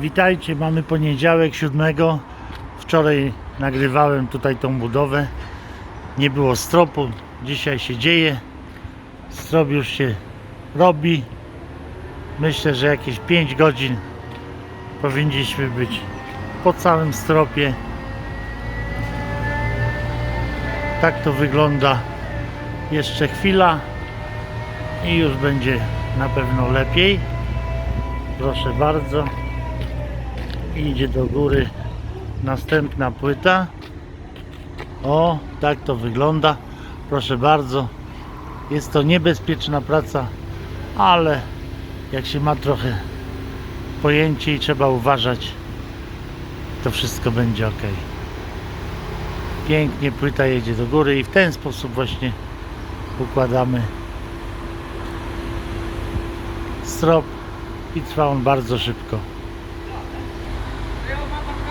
Witajcie, mamy poniedziałek 7. Wczoraj nagrywałem tutaj tą budowę. Nie było stropu, dzisiaj się dzieje. Strop już się robi. Myślę, że jakieś 5 godzin powinniśmy być po całym stropie. Tak to wygląda. Jeszcze chwila i już będzie na pewno lepiej. Proszę bardzo. Idzie do góry następna płyta. O, tak to wygląda. Proszę bardzo. Jest to niebezpieczna praca, ale jak się ma trochę pojęcie i trzeba uważać, to wszystko będzie ok. Pięknie płyta jedzie do góry i w ten sposób właśnie układamy strop i trwa on bardzo szybko.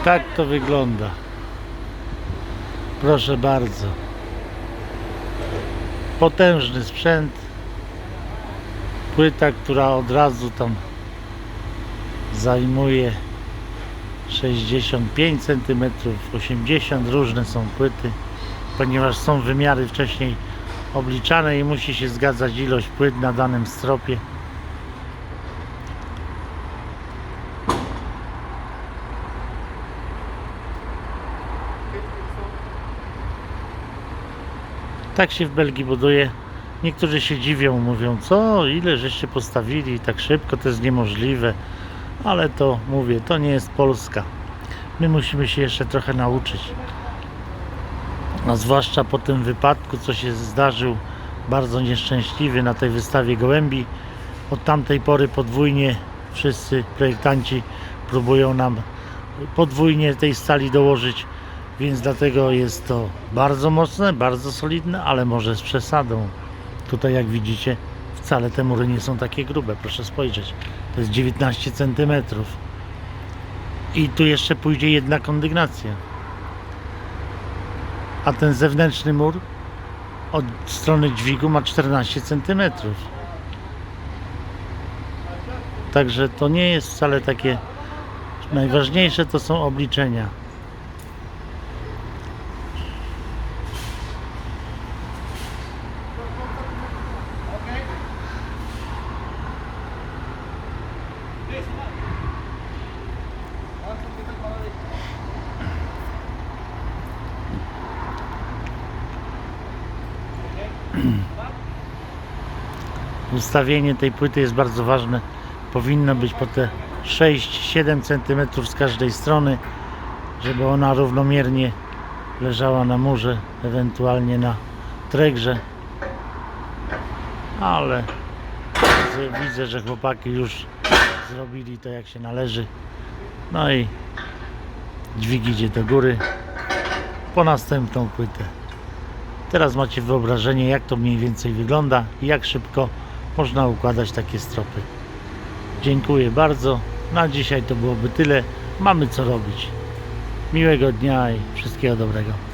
Tak to wygląda. Proszę bardzo. Potężny sprzęt. Płyta, która od razu tam zajmuje 65 cm, 80 różne są płyty, ponieważ są wymiary wcześniej obliczane i musi się zgadzać ilość płyt na danym stropie. Tak się w Belgii buduje. Niektórzy się dziwią, mówią, co, ile żeście postawili tak szybko, to jest niemożliwe. Ale to mówię, to nie jest Polska. My musimy się jeszcze trochę nauczyć. A zwłaszcza po tym wypadku, co się zdarzył, bardzo nieszczęśliwy na tej wystawie gołębi. Od tamtej pory podwójnie wszyscy projektanci próbują nam podwójnie tej stali dołożyć, więc dlatego jest to bardzo mocne, bardzo solidne, ale może z przesadą. Tutaj jak widzicie wcale te mury nie są takie grube, proszę spojrzeć. To jest 19 cm. I tu jeszcze pójdzie jedna kondygnacja. A ten zewnętrzny mur od strony dźwigu ma 14 cm. Także to nie jest wcale takie najważniejsze to są obliczenia. Ustawienie tej płyty jest bardzo ważne. Powinno być po te 6-7 cm z każdej strony, żeby ona równomiernie leżała na murze, ewentualnie na tregrze. Ale widzę, że chłopaki już zrobili to jak się należy. No i dźwig idzie do góry po następną płytę. Teraz macie wyobrażenie, jak to mniej więcej wygląda i jak szybko można układać takie stropy. Dziękuję bardzo. Na dzisiaj to byłoby tyle. Mamy co robić. Miłego dnia i wszystkiego dobrego.